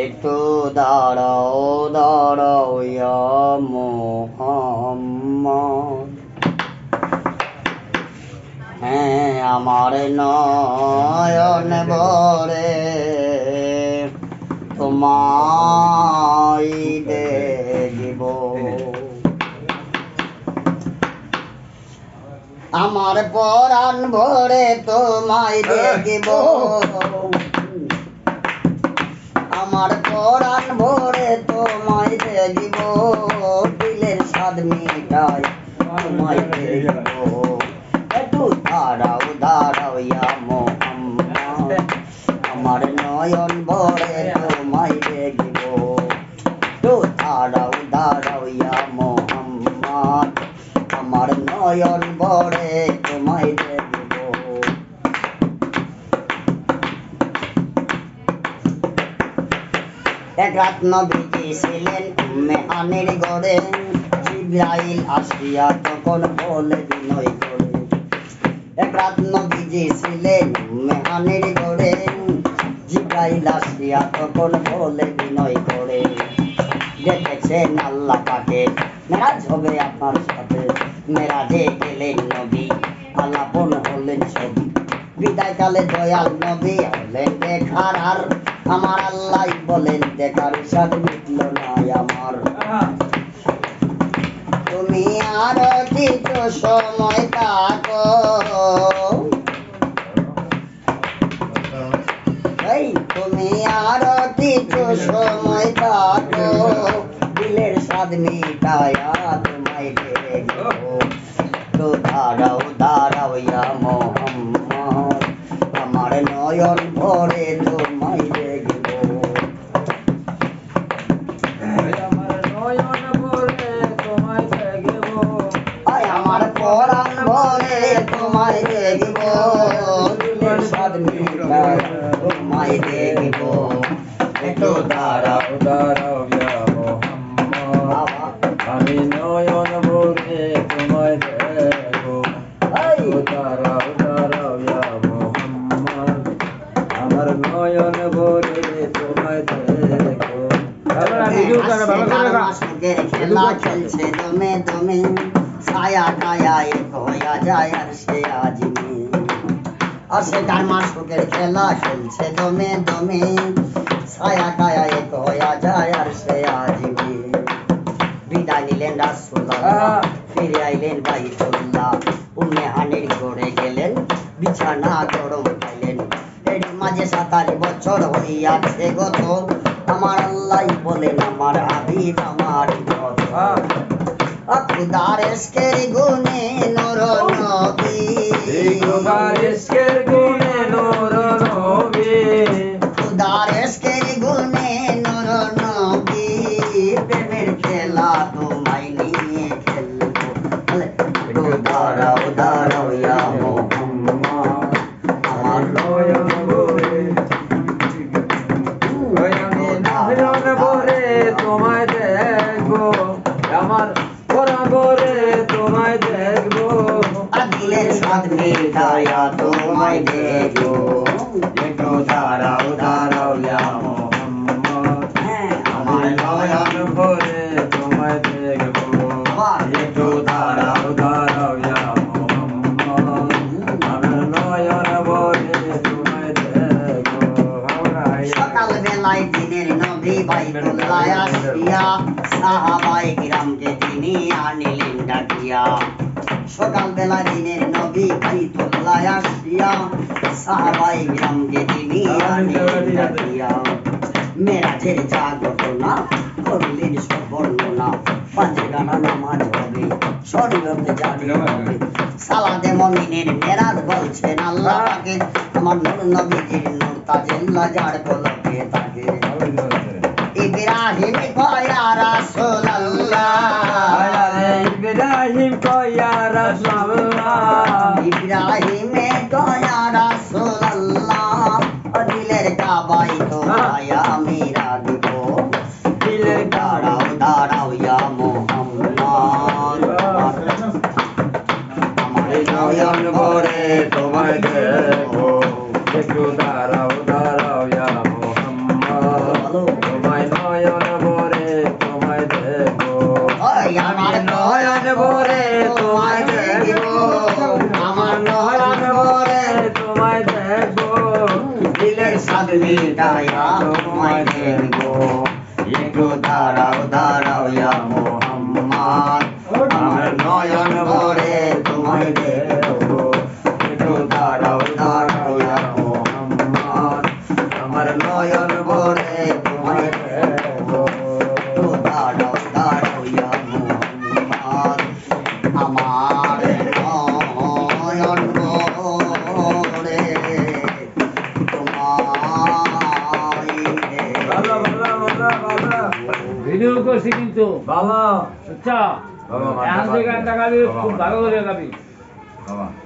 একটু দাঁড়াও দাঁড়াও মোহাম্মদ। হ্যাঁ আমার নয়ন বরে তোমায় আমার পরাণ ভরে তোমায় দেখিব। আমার পরাণ ভরে তোমায় দেখিব। দিলের স্বাদ মিটাই তোমায় দেখিব। একটু দাঁড়াও দাঁড়াও ইয়া মোহাম্মদ। আমার নয়ন ভরে তোমায় দেখিব। একটু দাঁড়াও দাঁড়াও ইয়া মোহাম্মদ নয়ন ভরে তোমায় দেখিব এক রাত নবীজি ছিলেন উম্মে আনের গড়ে। জিব্রাইল আসিয়া তখন বলে বিনয় করে এক রাত নবীজি ছিলেন উম্মে জিব্রাইল আসিয়া তখন বলে বিনয় করে দেখেছেন আল্লাহ পাকে মেরাজ হবে আপনার সাথে। মেরাজে গেলেন নবী আলাপন হলেন ছবি বিদায় কালে দয়াল নবী হলেন দেখার আর। আমার আল্লাহ বলেন, দেখার সাথে মিটল না আমার। তুমি আর কিছু সময় থাকো। তুমি আর কিছু সময় থাকো। দিলের স্বাদ মিটায়া তো দাঁড়াও দাঁড়াও ইয়া মোহাম্মদ। আমার নয়ন ভরে তোমায় দেখব। আমার পরাণ ভরে তোমায় দেখব। তোমায় দেখব। একটু দাঁড়াও বাবা। আমি মাসুকের খেলা খেলছে দমে দমে। ছায়া টায়া যায় আর সে আজমি আর সে মাসুকের খেলা খেলছে দমে দমে। ছায়া টায়া যায় আর সে আজমি বিদায় নিলেন রাসুল্লাহ ফিরে আইলেন বাইতুল্লাহ। উম্মে হানির গেলেন বিছানা গরম পাইলেন। এর মাঝে সাতাশ বছর হইয়াছে গত। আমার আল্লাহ বলেন আমার হাবিব আমার খুদার এসকের গুনে নর নবী। বারিশের গুণে নূর নবী। খুদার এসকের গুনে নর নবী। প্রেমের খেলা তোমায় নিয়ে খেলব। দাঁড়াও দাঁড়াও ইয়া মোহাম্মদ। আমার নয়ন নয়ন ভরে তোমায় দেখব, আমার পরা ভরে তোমায় দেখব। দিলের স্বাদ মিটায়া তোমায় দেখব। একটু দাঁড়াও দাঁড়াও। নবী বাইতুল্লাহ আসিয়া সাহাবাই কিরামকে তিনি আনিলেন ডাকিয়া সকাল বেলা দিনের নবী বাইতুল্লাহ আসিয়া সাহাবাই কিরামকে তিনি আনিলেন ডাকিয়া মেরাজের যা ঘটনা করলেন সব বর্ণনা পাঁচে গানা নামাজ হবে শরীরতে জারি হবে। সালাদে মমিনের মেরাজ বলছেন আল্লাহ পাকে আমার নবীজির নূর তাজেল্লা যার কলকে তাকে। ইব্রাহিম কয়া রাসুলাল্লাহ। ইব্রাহিম কয়া রাসুলাল্লাহ। ইব্রাহিম কয়া রাসুলাল্লাহ। দিলের কাবাই তো আয়া মেরা দুটো দিলের দাঁড়াও দাঁড়াও ইয়া মোহাম্মদ। আমার নয়ন ভরে তোমায় দেখো একটু দাঁড়াও দাঁড়াও ইয়া mi đại hạ tôi video করছি কিন্তু। বাবা আচ্ছা। এখন থেকে গানটা গাবি খুব ভালো করে গাবি